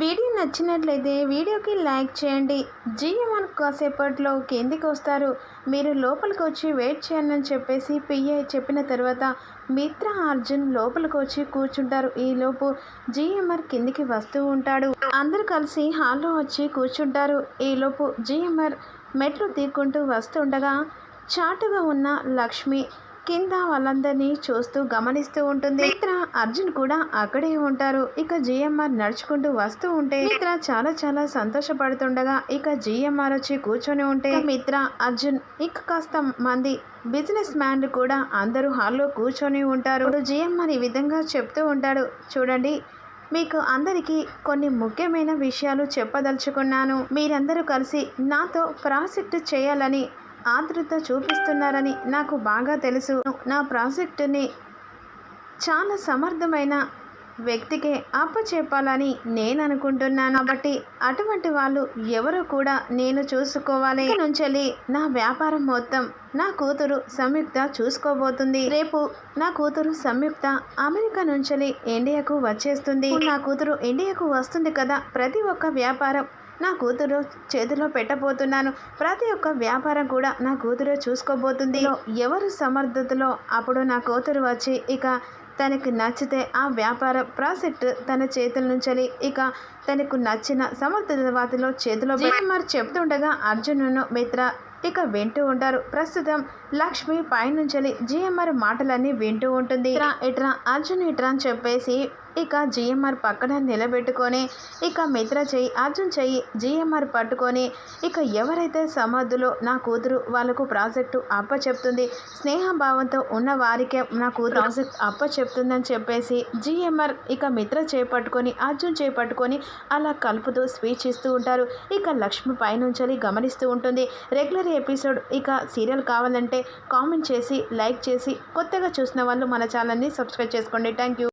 Video నచ్చినట్లయితే వీడియోకి like చేయండి. జిఎంఎన్ కాసేపట్లో కిందికి వస్తారు. మీరు లోపలికి వచ్చి వెయిట్ చేయండి అని చెప్పేసి పిఐ చెప్పిన తర్వాత మిత్ర అర్జున్ లోపలికి వచ్చి కూర్చుంటారు. ఈలోపు జిఎంఆర్ కిందికి వస్తూ ఉంటాడు. అందరూ కలిసి హాల్లో వచ్చి కూర్చుంటారు. ఈలోపు జిఎంఆర్ మెట్లు తీక్కుంటూ వస్తుండగా చాటుగా ఉన్న లక్ష్మి కింద వాళ్ళందరినీ చూస్తూ గమనిస్తూ ఉంటుంది. మిత్ర అర్జున్ కూడా అక్కడే ఉంటారు. ఇక జిఎంఆర్ నడుచుకుంటూ వస్తూ ఉంటే మిత్ర చాలా చాలా సంతోషపడుతుండగా ఇక జిఎంఆర్ వచ్చి కూర్చొని ఉంటే మిత్ర అర్జున్ ఇక కాస్త మంది బిజినెస్ మ్యాన్లు కూడా అందరూ హాల్లో కూర్చొని ఉంటారు. జిఎంఆర్ ఈ విధంగా చెప్తూ ఉంటాడు. చూడండి మీకు అందరికీ కొన్ని ముఖ్యమైన విషయాలు చెప్పదలుచుకున్నాను. మీరందరూ కలిసి నాతో ప్రాజెక్ట్ చేయాలని ఆతృత చూపిస్తున్నారని నాకు బాగా తెలుసు. నా ప్రాజెక్టుని చాలా సమర్థమైన వ్యక్తికే అప్పచెప్పాలని నేను అనుకుంటున్నాను కాబట్టి అటువంటి వాళ్ళు ఎవరో కూడా నేను చూసుకోవాలి. నుంచెల్లి నా వ్యాపారం మొత్తం నా కూతురు సంయుక్త చూసుకోబోతుంది. రేపు నా కూతురు సంయుక్త అమెరికా నుంచి ఇండియాకు వచ్చేస్తుంది. నా కూతురు ఇండియాకు వస్తుంది కదా ప్రతి ఒక్క వ్యాపారం నా కూతురు చేతిలో పెట్టబోతున్నాను. ప్రతి ఒక్క వ్యాపారం కూడా నా కూతురు చూసుకోబోతుంది. ఎవరు సమర్థతలో అప్పుడు నా కూతురు వచ్చి ఇక తనకు నచ్చితే ఆ వ్యాపార ప్రాజెక్ట్ తన చేతుల నుంచి ఇక తనకు నచ్చిన సమర్థత వాటిలో చేతిలో మరి చెప్తుండగా అర్జునును మిత్ర ఇక వింటూ ఉంటారు. ప్రస్తుతం లక్ష్మి పైనుంచి జిఎంఆర్ మాటలన్నీ వింటూ ఉంటుంది. ఇట్రా ఇట్రా అర్జున్ ఇట్రా అని చెప్పేసి ఇక జిఎంఆర్ పక్కన నిలబెట్టుకొని ఇక మిత్ర చెయ్యి అర్జున్ చెయ్యి జిఎంఆర్ పట్టుకొని ఇక ఎవరైతే సమర్థులో నా కూతురు వాళ్ళకు ప్రాజెక్టు అప్ప చెప్తుంది స్నేహభావంతో ఉన్న వారికే నా కూతురు ప్రాజెక్ట్ అప్ప చెప్తుందని చెప్పేసి జిఎంఆర్ ఇక మిత్ర చేపట్టుకొని అర్జున్ చేపట్టుకొని అలా కలుపుతూ స్పీచ్ ఇస్తూ ఉంటారు. ఇక లక్ష్మి పైనుంచి గమనిస్తూ ఉంటుంది. రెగ్యులర్ ఎపిసోడ్ ఇక సీరియల్ కావాలంటే కామెంట్ చేసి లైక్ చేసి కొత్తగా చూసిన వాళ్ళు మన ఛానల్ని సబ్స్క్రైబ్ చేసుకోండి. Thank you